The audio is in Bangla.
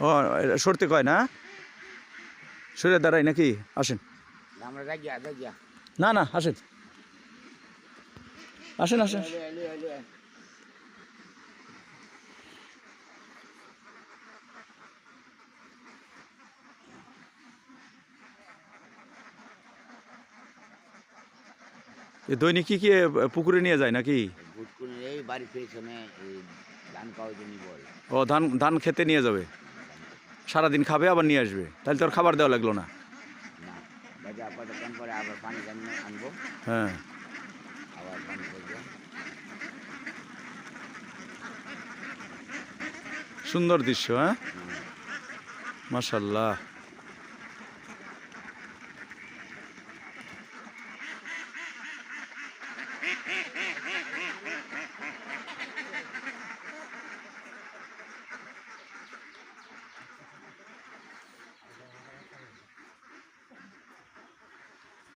ও সরতে কয় না? সরে দাঁড়াই নাকি? আসেন। না না আসেন। আসেন আসেন। দৈনিক কি কি পুকুরে নিয়ে যায় নাকি? ও ধান ধান খেতে নিয়ে যাবে? সারাদিন খাবে আবার নিয়ে আসবে। তাহলে তোর খাবার দেওয়া লাগল না। হ্যাঁ। সুন্দর দৃশ্য হ্যাঁ? মাশাল্লাহ